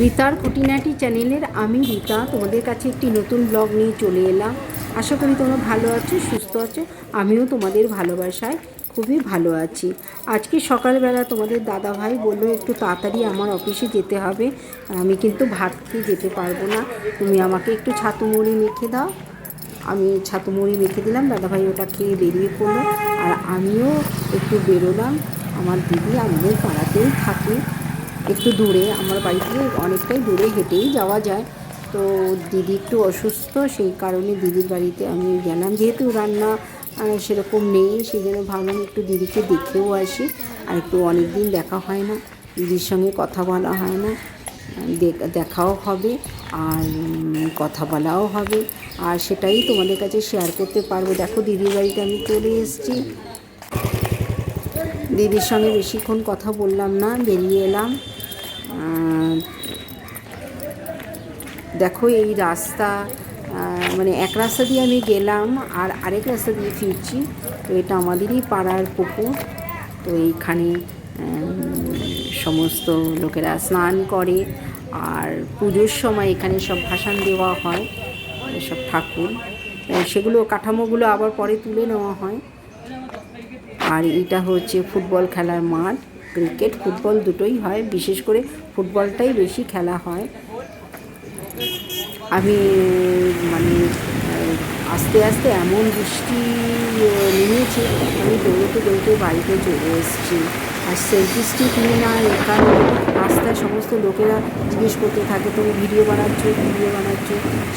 রীতার খুঁটিনাটি চ্যানেলের আমি রীতা। তোমাদের কাছে একটি নতুন ব্লগ নিয়ে চলে এলাম। আশা করি তোমরা ভালো আছো, সুস্থ আছো। আমিও তোমাদের ভালোবাসায় খুবই ভালো আছি। আজকে সকালবেলা তোমাদের দাদা ভাই বলল, একটু তাড়াতাড়ি আমার অফিসে যেতে হবে। আমি কিন্তু ভাত খেয়ে যেতে পারব না। তুমি আমাকে একটু ছাতু মুড়ি মেখে দাও। আমি ছাতু মুড়ি মেখে দিলাম, দাদাভাই ওটা খেয়ে বেরিয়ে পড়ল। আর আমিও একটু বেরোলাম। আমার দিদি আমাদের পাড়াতেই থাকে। একটু দূরে, আমার বাড়ি থেকে অনেকটাই দূরে হেঁটেই যাওয়া যায়। তো দিদি একটু অসুস্থ, সেই কারণে দিদির বাড়িতে আমি গেলাম। যেহেতু রান্না সেরকম নেই সেই জন্য ভাবলাম একটু দিদিকে দেখেও আসি। আর একটু অনেক দিন দেখা হয় না, দিদির সঙ্গে কথা বলা হয় না। দেখ- দেখাও হবে আর কথা বলাও হবে। আর সেটাই তোমাদের কাছে শেয়ার করতে পারব। দেখো, দিদির বাড়িতে আমি চলে এসেছি। দিদির সঙ্গে বেশিক্ষণ কথা বললাম না, বেরিয়ে এলাম। দেখো এই রাস্তা মানে এক রাস্তা দিয়ে আমি গেলাম আর আরেক রাস্তা দিয়ে ফিরছি। তো এটা আমাদেরই পাড়ার পুকুর। তো এইখানে সমস্ত লোকেরা স্নান করে আর পুজোর সময় এখানে সব ভাসান দেওয়া হয় সব ঠাকুর। সেগুলো কাঠামোগুলো আবার পরে তুলে নেওয়া হয়। আর এটা হচ্ছে ফুটবল খেলার মাঠ। ক্রিকেট ফুটবল দুটোই হয়। বিশেষ করে ফুটবলটাই বেশি খেলা হয়। আমি মানে আস্তে আস্তে এমন বৃষ্টি নেমেছে আমি দৌড়তে দৌড়তে বাড়িতে চলে এসেছি। আর সেলফি স্টিক নিয়ে না এখানে রাস্তায় সমস্ত লোকেরা জিজ্ঞেস করতে থাকে তুমি ভিডিও বানাচ্ছ ভিডিও বানাচ্ছ?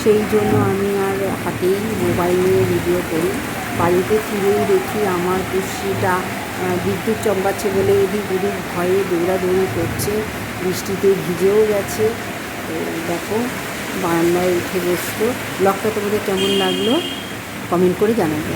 সেই জন্য আমি আর হাতেই মোবাইল নিয়ে ভিডিও করি। বাড়িতে ফিরেই দেখি আমার আহ, বিদ্যুৎ চমকাচ্ছে বলে এদিক ওদিক ভয়ে দৌড়াদৌড়ি করছে, বৃষ্টিতে ভিজেও গেছে। দেখো, বারান্দায় উঠে বসতো ব্লগটা তোমাদের কেমন লাগল? কমেন্ট করে জানাবে।